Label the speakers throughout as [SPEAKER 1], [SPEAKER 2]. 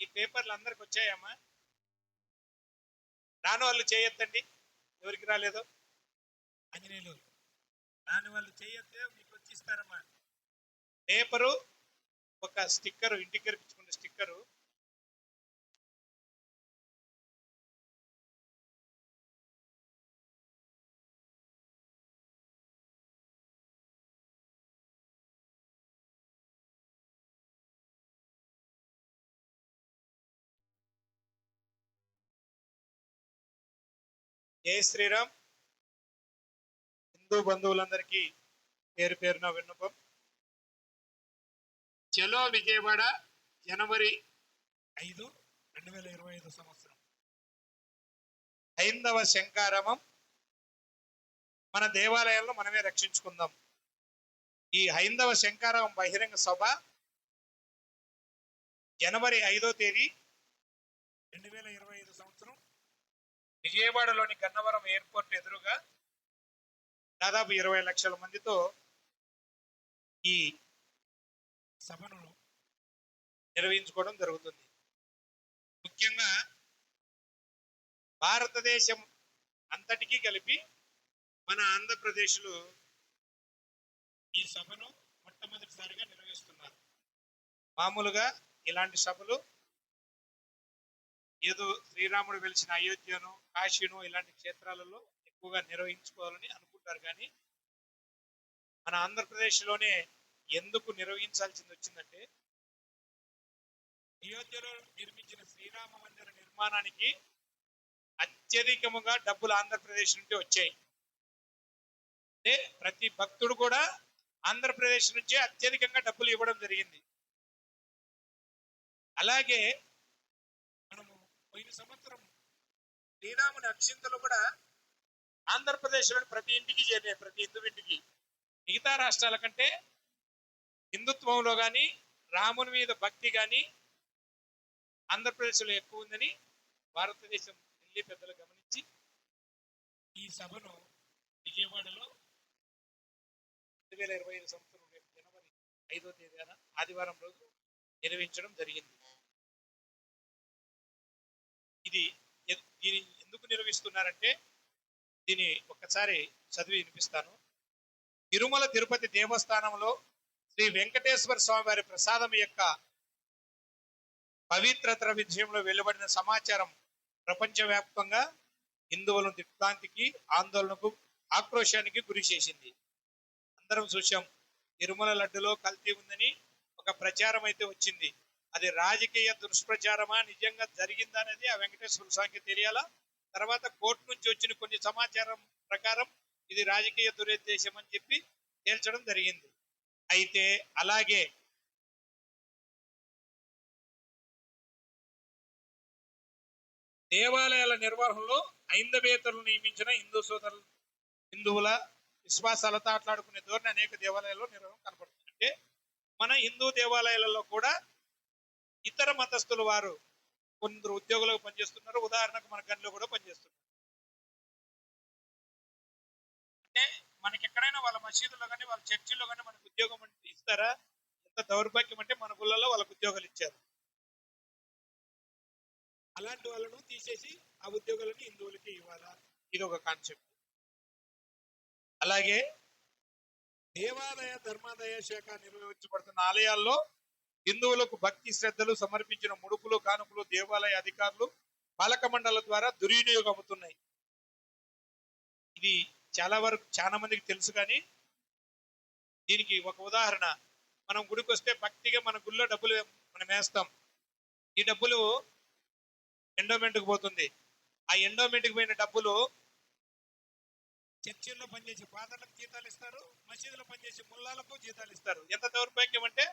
[SPEAKER 1] ఈ పేపర్లు అందరికి వచ్చాయమ్మా? రాని వాళ్ళు చేయొద్దండి. ఎవరికి రాలేదో? ఆంజనేయులు. రాని వాళ్ళు చేయొద్దే మీకు వచ్చి ఇస్తారమ్మా. పేపరు ఒక స్టిక్కరు ఇంటికి కనిపించుకున్న స్టిక్కరు జై శ్రీరామ్. హిందూ బంధువులందరికీ పేరు పేరున విన్నపం. చలో విజయవాడ జనవరి ఐదు రెండు వేల ఇరవై ఐదు సంవత్సరం. హైందవ శంకారామం మన దేవాలయాల్లో మనమే రక్షించుకుందాం. ఈ హైందవ శంకారామం బహిరంగ సభ జనవరి ఐదో తేదీ రెండు వేల ఇరవై విజయవాడలోని గన్నవరం ఎయిర్పోర్ట్ ఎదురుగా దాదాపు ఇరవై లక్షల మందితో ఈ సభను నిర్వహించుకోవడం జరుగుతుంది. ముఖ్యంగా భారతదేశం అంతటికీ కలిపి మన ఆంధ్రప్రదేశ్లో ఈ సభను మొట్టమొదటిసారిగా నిర్వహిస్తున్నారు. మామూలుగా ఇలాంటి సభలు ఏదో శ్రీరాముడు వెలిసిన అయోధ్యను కాశీను ఇలాంటి క్షేత్రాలలో ఎక్కువగా నిర్వహించుకోవాలని అనుకుంటారు. కానీ మన ఆంధ్రప్రదేశ్లోనే ఎందుకు నిర్వహించాల్సింది వచ్చిందంటే అయోధ్యలో నిర్మించిన శ్రీరామ మందిర నిర్మాణానికి అత్యధికముగా డబ్బులు ఆంధ్రప్రదేశ్ నుండి వచ్చాయి. అంటే ప్రతి భక్తుడు కూడా ఆంధ్రప్రదేశ్ నుంచే అత్యధికంగా డబ్బులు ఇవ్వడం జరిగింది. అలాగే పోయిన సంవత్సరం శ్రీరాముని అక్షింతలు కూడా ఆంధ్రప్రదేశ్లోని ప్రతి ఇంటికి చేరినాయి ప్రతి హిందూ ఇంటికి. మిగతా రాష్ట్రాల కంటే హిందుత్వంలో కానీ రాముని మీద భక్తి కానీ ఆంధ్రప్రదేశ్లో ఎక్కువ ఉందని భారతదేశం ఢిల్లీ పెద్దలు గమనించి ఈ సభను విజయవాడలో రెండు వేల ఇరవై ఐదు సంవత్సరం రేపు జనవరి ఐదో తేదీన ఆదివారం రోజు నిర్వహించడం జరిగింది. ఇది దీని ఎందుకు నిర్వహిస్తున్నారంటే దీని ఒక్కసారి చదివి వినిపిస్తాను. తిరుమల తిరుపతి దేవస్థానంలో శ్రీ వెంకటేశ్వర స్వామి వారి ప్రసాదం యొక్క పవిత్రత విషయంలో వెలువడిన సమాచారం ప్రపంచవ్యాప్తంగా హిందువులను దిగ్భ్రాంతికి ఆందోళనకు ఆక్రోశానికి గురి చేసింది. అందరం చూశాం తిరుమల లడ్డులో కల్తీ ఉందని ఒక ప్రచారం అయితే వచ్చింది. అది రాజకీయ దుష్ప్రచారమా నిజంగా జరిగిందా అనేది ఆ వెంకటేశ్వర స్వామికి తెలియాలా? తర్వాత కోర్టు నుంచి వచ్చిన కొన్ని సమాచారం ప్రకారం ఇది రాజకీయ దురుద్దేశం అని చెప్పి తేల్చడం జరిగింది. అయితే అలాగే దేవాలయాల నిర్వహణలో ఐందవేతరులు నియమించిన హిందూ సోదరులు హిందువుల విశ్వాసాలతో ఆటలాడుకునే ధోరణి అనేక దేవాలయాల్లో నిర్వహణ కనపడుతుంది. అంటే మన హిందూ దేవాలయాలలో కూడా ఇతర మతస్థుల వారు కొందరు ఉద్యోగులకు పనిచేస్తున్నారు. ఉదాహరణకు మన గనిలో కూడా పనిచేస్తున్నారు. అంటే మనకి ఎక్కడైనా వాళ్ళ మసీదులో కానీ వాళ్ళ చర్చిల్లో కానీ మనకు ఉద్యోగం అంటే ఇస్తారా? ఎంత దౌర్భాగ్యం అంటే మన గుళ్ళలో వాళ్ళకు ఉద్యోగాలు ఇచ్చారు. అలాంటి వాళ్ళను తీసేసి ఆ ఉద్యోగాలను హిందువులకి ఇవ్వాలా? ఇది ఒక కాన్సెప్ట్. అలాగే దేవాదాయ ధర్మాదాయ శాఖ నిర్వహించబడుతున్న ఆలయాల్లో హిందువులకు భక్తి శ్రద్ధలు సమర్పించిన ముడుపులు కానుకలు దేవాలయ అధికారులు పాలక మండల ద్వారా దుర్వినియోగం అవుతున్నాయి. ఇది చాలా వరకు చాలా మందికి తెలుసు కానీ దీనికి ఒక ఉదాహరణ. మనం గుడికి వస్తే భక్తిగా మన గుళ్ళో డబ్బులు మనం వేస్తాం. ఈ డబ్బులు ఎండోమెంట్కి పోతుంది. ఆ ఎండోమెంట్కి పోయిన డబ్బులు చర్చిల్లో పనిచేసే ఫాదర్లకు జీతాలు ఇస్తారు మసీదులో పనిచేసే ముల్లాలకు జీతాలు ఇస్తారు. ఎంత దౌర్భాగ్యం అంటే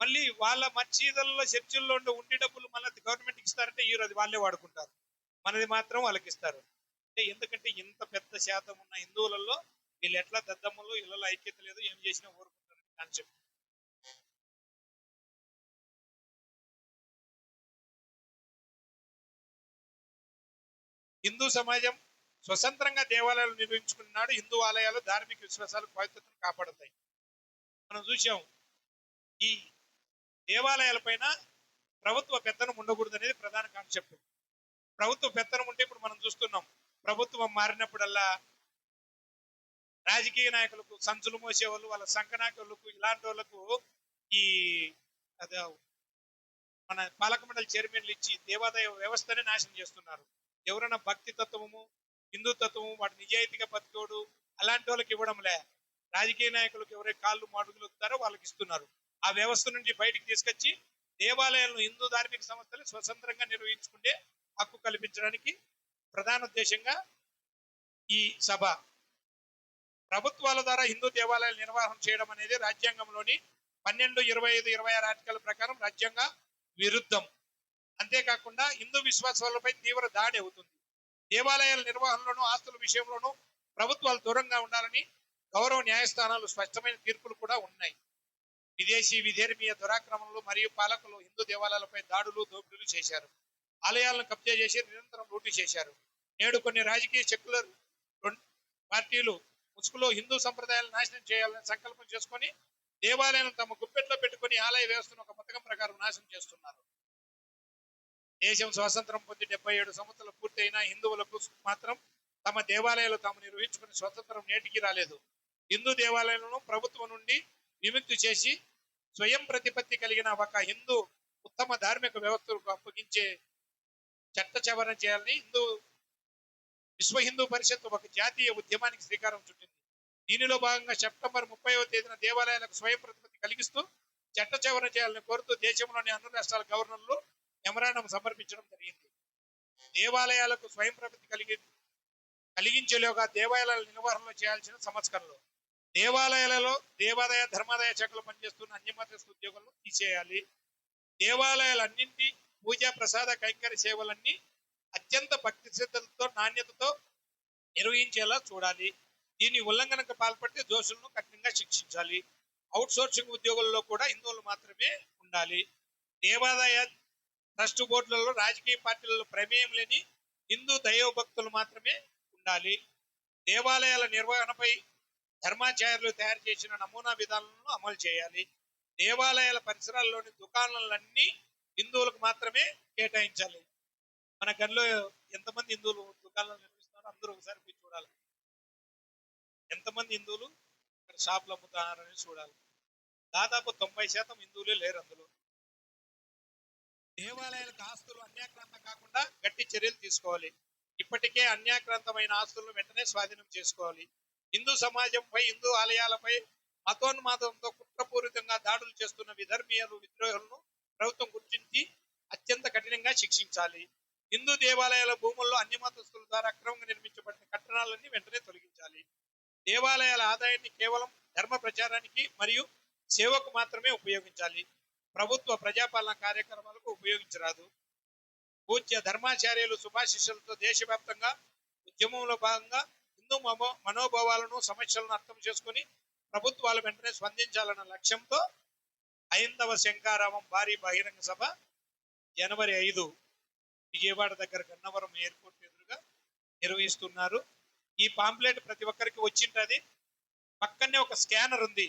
[SPEAKER 1] మళ్ళీ వాళ్ళ మసీదుల్లో చర్చిల్లో ఉండే ఉండి డబ్బులు మళ్ళీ గవర్నమెంట్కి ఇస్తారంటే ఈ రోజు వాళ్ళే వాడుకుంటారు. మనది మాత్రం వాళ్ళకి ఇస్తారు. అంటే ఎందుకంటే ఇంత పెద్ద శాతం ఉన్న హిందువులలో వీళ్ళు ఎట్లా దద్దమ్మలు ఇళ్ళలో ఐక్యత లేదు ఏం చేసినా ఊరుకుంటారు కాన్సెప్ట్. హిందూ సమాజం స్వతంత్రంగా దేవాలయాలు నిర్వహించుకున్నాడు హిందూ ఆలయాలు ధార్మిక విశ్వాసాలు పవిత్రతను కాపాడుతాయి. మనం చూసాం ఈ దేవాలయాల పైన ప్రభుత్వ పెత్తనం ఉండకూడదు అనేది ప్రధాన కాన్సెప్ట్. ప్రభుత్వ పెత్తనం ఉంటే ఇప్పుడు మనం చూస్తున్నాం ప్రభుత్వం మారినప్పుడల్లా రాజకీయ నాయకులకు సంచులు మోసేవాళ్ళు వాళ్ళ సంకనాయకులకు ఇలాంటి వాళ్ళకు ఈ అదే మన పాలక మండలి చైర్మన్లు ఇచ్చి దేవాదాయ వ్యవస్థనే నాశనం చేస్తున్నారు. ఎవరైనా భక్తి తత్వము హిందూ తత్వము వాటి నిజాయితీగా బతికోడు అలాంటి వాళ్ళకి ఇవ్వడంలే. రాజకీయ నాయకులకు ఎవరైతే కాళ్ళు మాడుగులు వస్తారో వాళ్ళకి ఇస్తున్నారు. ఆ వ్యవస్థ నుంచి బయటికి తీసుకొచ్చి దేవాలయాలను హిందూ ధార్మిక సంస్థలు స్వతంత్రంగా నిర్వహించుకుంటే హక్కు కల్పించడానికి ప్రధాన ఉద్దేశంగా ఈ సభ. ప్రభుత్వాల ద్వారా హిందూ దేవాలయాల నిర్వహణ చేయడం అనేది రాజ్యాంగంలోని పన్నెండు ఇరవై ఐదు ఇరవై ఆరు ఆర్టికల్ ప్రకారం రాజ్యాంగ విరుద్ధం. అంతేకాకుండా హిందూ విశ్వాసాలపై తీవ్ర దాడి అవుతుంది. దేవాలయాల నిర్వహణలోను ఆస్తుల విషయంలోనూ ప్రభుత్వాలు దూరంగా ఉండాలని గౌరవ న్యాయస్థానాలు స్పష్టమైన తీర్పులు కూడా ఉన్నాయి. విదేశీ విధేర్మీయ దురాక్రమణలు మరియు పాలకులు హిందూ దేవాలయాలపై దాడులు దోపిడీలు చేశారు. ఆలయాలను కబ్జా చేసి నిరంతరం లూటీ చేశారు. నేడు కొన్ని రాజకీయ సెక్యులర్ పార్టీలు ముసుగులో హిందూ సంప్రదాయాలను నాశనం చేయాలని సంకల్పం చేసుకొని దేవాలయాలను తమ గుప్పెట్లో పెట్టుకొని ఆలయ వ్యవస్థను ఒక పథకం ప్రకారం నాశనం చేస్తున్నారు. దేశం స్వాతంత్రం పొంది డెబ్బై ఏడు సంవత్సరాలు పూర్తయిన హిందువులకు మాత్రం తమ దేవాలయాలు తాము నిర్వహించుకునే స్వతంత్రం నేటికి రాలేదు. హిందూ దేవాలయాలను ప్రభుత్వం నుండి విముక్తి చేసి స్వయం ప్రతిపత్తి కలిగిన ఒక హిందూ ఉత్తమ ధార్మిక వ్యవస్థకు అప్పగించే చట్ట చవరణ చేయాలని హిందూ విశ్వ హిందూ పరిషత్ ఒక జాతీయ ఉద్యమానికి శ్రీకారం చుట్టింది. దీనిలో భాగంగా సెప్టెంబర్ ముప్పైవ తేదీన దేవాలయాలకు స్వయం ప్రతిపత్తి కలిగిస్తూ చట్ట చవరణ చేయాలని కోరుతూ దేశంలోని అన్ని రాష్ట్రాల గవర్నర్లు మెమరాండం సమర్పించడం జరిగింది. దేవాలయాలకు స్వయం ప్రతిపత్తి కలిగి కలిగించేలోగా దేవాలయాల నిర్వహణలో చేయాల్సిన సంస్కరణలు దేవాలయాలలో దేవాదాయ ధర్మాదాయ శాఖలు పనిచేస్తున్న అన్యమతస్థ ఉద్యోగులను తీసేయాలి. దేవాలయాలన్నింటి పూజా ప్రసాద కైంకర్య సేవలన్నీ అత్యంత భక్తి శ్రద్ధలతో నాణ్యతతో నిర్వహించేలా చూడాలి. దీని ఉల్లంఘనకు పాల్పడితే దోషులను కఠినంగా శిక్షించాలి. అవుట్ సోర్సింగ్ ఉద్యోగుల్లో కూడా హిందువులు మాత్రమే ఉండాలి. దేవాదాయ ట్రస్ట్ బోర్డులలో రాజకీయ పార్టీలలో ప్రమేయం లేని హిందూ దైవభక్తులు మాత్రమే ఉండాలి. దేవాలయాల నిర్వహణపై ధర్మాచార్యులు తయారు చేసిన నమూనా విధానాలను అమలు చేయాలి. దేవాలయాల పరిసరాల్లోని దుకాణాలన్నీ హిందువులకు మాత్రమే కేటాయించాలి. మన గనిలో ఎంతమంది హిందువులు దుకాణాలు నిర్మిస్తున్నారో అందరూ ఒకసారి పోయి చూడాలి. ఎంతమంది హిందువులు ఇక్కడ షాపులు అమ్ముతున్నారని చూడాలి. దాదాపు తొంభై శాతం హిందువులే లేరు అందులో. దేవాలయాలకు ఆస్తులు అన్యాక్రాంతం కాకుండా గట్టి చర్యలు తీసుకోవాలి. ఇప్పటికే అన్యాక్రాంతమైన ఆస్తులను వెంటనే స్వాధీనం చేసుకోవాలి. హిందూ సమాజంపై హిందూ ఆలయాలపై మతోన్మాదంతో కుట్రపూరితంగా దాడులు చేస్తున్న విధర్మీయులు విద్రోహులను ప్రభుత్వం గుర్తించి అత్యంత కఠినంగా శిక్షించాలి. హిందూ దేవాలయాల భూముల్లో అన్ని మతస్థుల ద్వారా అక్రమంగా నిర్మించబడిన కట్టడాలన్నీ వెంటనే తొలగించాలి. దేవాలయాల ఆదాయాన్ని కేవలం ధర్మ ప్రచారానికి మరియు సేవకు మాత్రమే ఉపయోగించాలి. ప్రభుత్వ ప్రజాపాలన కార్యక్రమాలకు ఉపయోగించరాదు. పూజ్య ధర్మాచార్యులు శుభాశిష్యులతో దేశవ్యాప్తంగా ఉద్యమంలో భాగంగా హిందూ మమో మనోభావాలను సమస్యలను అర్థం చేసుకుని ప్రభుత్వాలు వెంటనే స్పందించాలన్న లక్ష్యంతో ఐందవ శంకారామం భారీ బహిరంగ సభ జనవరి ఐదు విజయవాడ దగ్గర గన్నవరం ఎయిర్పోర్ట్ ఎదురుగా నిర్వహిస్తున్నారు. ఈ పాంప్లెట్ ప్రతి ఒక్కరికి వచ్చింటది. పక్కనే ఒక స్కానర్ ఉంది.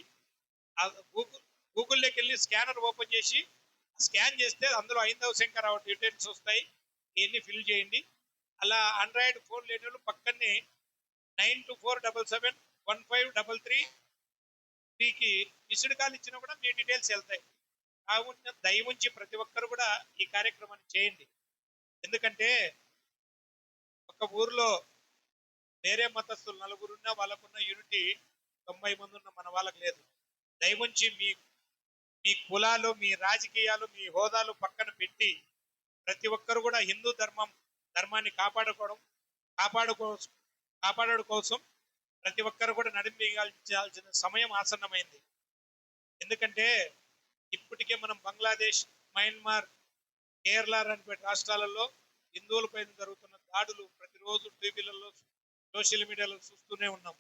[SPEAKER 1] గూగుల్ గూగుల్లోకి వెళ్ళి స్కానర్ ఓపెన్ చేసి స్కాన్ చేస్తే అందులో ఐదవ శంకరావు డీటెయిల్స్ వస్తాయి. ఇవన్నీ ఫిల్ చేయండి. అలా ఆండ్రాయిడ్ ఫోన్ లేని వాళ్ళు పక్కనే nine two four double seven one five double three త్రీకి మిస్డ్ కాల్ ఇచ్చినా కూడా మీ డీటెయిల్స్ వెళ్తాయి. కావున దయవుంచి ప్రతి ఒక్కరు కూడా ఈ కార్యక్రమాన్ని చేయండి. ఎందుకంటే ఒక ఊర్లో వేరే మతస్థులు నలుగురున్నా వాళ్ళకున్న యూనిటీ తొంభై మంది ఉన్న మన వాళ్ళకి లేదు. దయవుంచి మీ మీ కులాలు మీ రాజకీయాలు మీ హోదాలు పక్కన పెట్టి ప్రతి ఒక్కరు కూడా హిందూ ధర్మం ధర్మాన్ని కాపాడుకోవడం కాపాడుకో కాపాడడం కోసం ప్రతి ఒక్కరు కూడా నడిపించాల్సిన సమయం ఆసన్నమైంది. ఎందుకంటే ఇప్పటికే మనం బంగ్లాదేశ్ మయన్మార్ కేరళ లాంటి రాష్ట్రాలలో హిందువులపై జరుగుతున్న దాడులు ప్రతిరోజు టీవీలలో సోషల్ మీడియాలో చూస్తూనే ఉన్నాం.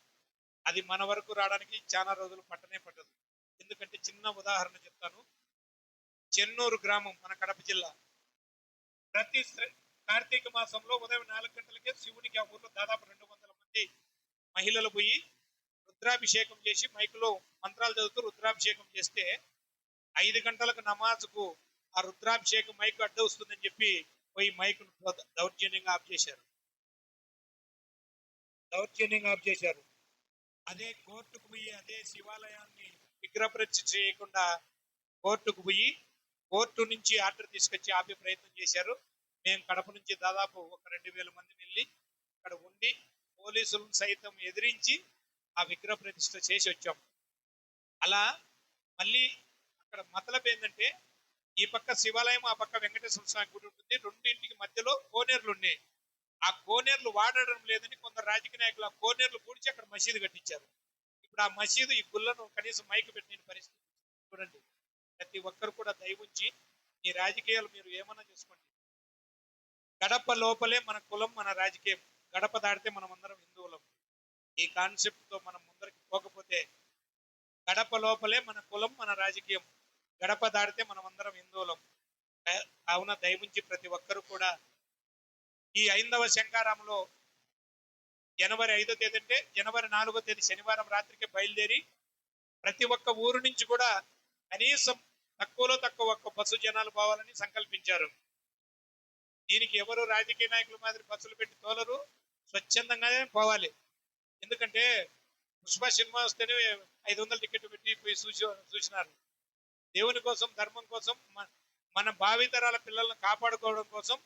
[SPEAKER 1] అది మన వరకు రావడానికి చాలా రోజులు పట్టనే పట్టదు. ఎందుకంటే చిన్న ఉదాహరణ చెప్తాను. చెన్నూరు గ్రామం మన కడప జిల్లా. ప్రతి కార్తీక మాసంలో ఉదయం నాలుగు గంటలకే శివునికి ఆ ఊర్లో దాదాపు రెండు వందల మంది మహిళలు పోయి రుద్రాభిషేకం చేసి మైకులో మంత్రాలు చదువుతూ రుద్రాభిషేకం చేస్తే ఐదు గంటలకు నమాజ్కు ఆ రుద్రాభిషేకం మైక్ అడ్డు వస్తుందని చెప్పి పోయి మైకును దౌర్జన్యంగా ఆఫ్ చేశారు. దౌర్జన్యంగా ఆఫ్ చేశారు. అదే కోర్టుకు పోయి అదే శివాలయాన్ని విగ్రహప్రతిష్ఠ చేయకుండా కోర్టుకు పోయి కోర్టు నుంచి ఆర్డర్ తీసుకొచ్చి ఆపే ప్రయత్నం చేశారు. మేము కడప నుంచి దాదాపు ఒక రెండు వేల మంది వెళ్ళి అక్కడ ఉండి పోలీసులను సైతం ఎదిరించి ఆ విగ్రహ ప్రతిష్ట చేసి వచ్చాం. అలా మళ్ళీ అక్కడ మతలబ్ ఏంటంటే ఈ పక్క శివాలయం ఆ పక్క వెంకటేశ్వర స్వామి గుడి ఉంటుంది. రెండింటికి మధ్యలో కోనేరులు ఉన్నాయి. ఆ కోనేరులు వాడడం లేదని కొందరు రాజకీయ నాయకులు ఆ కోనేరులు పూడ్చి అక్కడ మసీదు కట్టించారు. ఇప్పుడు ఆ మసీదు ఈ గుళ్ళను కనీసం మైకి పెట్టిన పరిస్థితి చూడండి. ప్రతి ఒక్కరు కూడా దయవుంచి ఈ రాజకీయాలు మీరు ఏమన్నా చేసుకోండి. గడప లోపలే మన కులం మన రాజకీయం. గడప దాటితే మనం అందరం హిందువులం. ఈ కాన్సెప్ట్తో మనం ముందరికి పోకపోతే గడప లోపలే మన కులం మన రాజకీయం. గడప దాటితే మనం అందరం హిందువులం కావున దయముంచి ప్రతి ఒక్కరు కూడా ఈ ఐందవ శంకారంలో జనవరి ఐదో తేదీ అంటే జనవరి నాలుగో తేదీ శనివారం రాత్రికి బయలుదేరి ప్రతి ఒక్క ఊరు నుంచి కూడా కనీసం తక్కువలో తక్కువ ఒక్క బస్సు జనాలు పోవాలని సంకల్పించారు. దీనికి ఎవరు రాజకీయ నాయకుల మాదిరి బస్సులు పెట్టి తోలరు? స్వచ్ఛందంగానే పోవాలి. ఎందుకంటే పుష్ప సినిమా వస్తేనే ఐదు వందల టికెట్ పెట్టి పోయి చూసి చూసినారు. దేవుని కోసం ధర్మం కోసం మన భావితరాల పిల్లలను కాపాడుకోవడం కోసం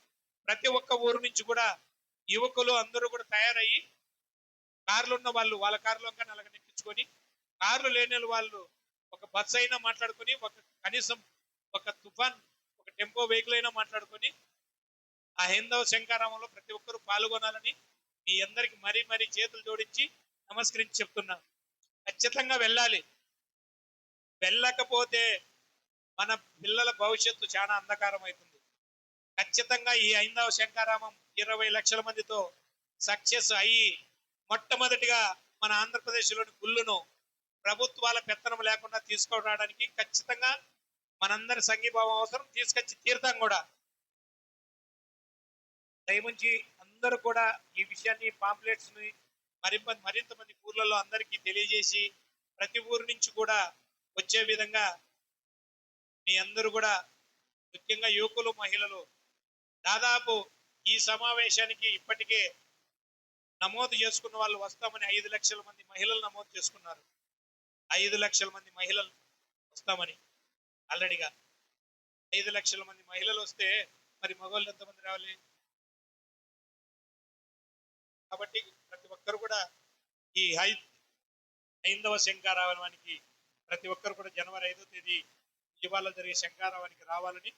[SPEAKER 1] ప్రతి ఒక్క ఊరు నుంచి కూడా యువకులు అందరూ కూడా తయారయ్యి కార్లు ఉన్న వాళ్ళు వాళ్ళ కారులో కానీ అలాగ నెక్కించుకొని కార్లు లేని వాళ్ళు ఒక బస్సు అయినా మాట్లాడుకొని ఒక కనీసం ఒక తుఫాన్ ఒక టెంపో వెహికల్ అయినా మాట్లాడుకొని ఆ హైందవ శంకారామంలో ప్రతి ఒక్కరూ పాల్గొనాలని మీ అందరికి మరీ మరీ చేతులు జోడించి నమస్కరించి చెప్తున్నా. ఖచ్చితంగా వెళ్ళాలి. వెళ్ళకపోతే మన పిల్లల భవిష్యత్తు చాలా అంధకారం అవుతుంది ఖచ్చితంగా ఈ ఐందవ శంకారామం ఇరవై లక్షల మందితో సక్సెస్ అయ్యి మొట్టమొదటిగా మన ఆంధ్రప్రదేశ్లోని గుళ్ళును ప్రభుత్వాల పెత్తనం లేకుండా తీసుకురావడానికి ఖచ్చితంగా మనందరి సంఘీభావం అవసరం. తీసుకొచ్చి తీర్థం కూడా. దయముంచి అందరూ కూడా ఈ విషయాన్ని పాంప్లెట్స్ని మరింత మరింత మంది ఊర్లలో అందరికీ తెలియజేసి ప్రతి ఊరు నుంచి కూడా వచ్చే విధంగా మీ అందరూ కూడా ముఖ్యంగా యువకులు మహిళలు దాదాపు ఈ సమావేశానికి ఇప్పటికే నమోదు చేసుకున్న వాళ్ళు వస్తామని ఐదు లక్షల మంది మహిళలు నమోదు చేసుకున్నారు. ఐదు లక్షల మంది మహిళలు వస్తామని ఆల్రెడీగా. ఐదు లక్షల మంది మహిళలు వస్తే మరి మగవాళ్ళు ఎంతమంది రావాలి? కాబట్టి ప్రతి ఒక్కరు కూడా ఈ హై హైందవ శంకారావానికి ప్రతి ఒక్కరు కూడా జనవరి ఐదో తేదీ ఇవాళ జరిగే శంకారావానికి రావాలని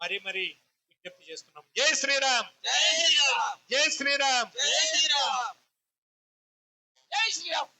[SPEAKER 1] మరీ మరీ విజ్ఞప్తి చేస్తున్నాం. జై శ్రీరామ్!
[SPEAKER 2] జై శ్రీరామ్!
[SPEAKER 1] జై శ్రీరామ్!
[SPEAKER 2] జై శ్రీరామ్! జై శ్రీరామ్!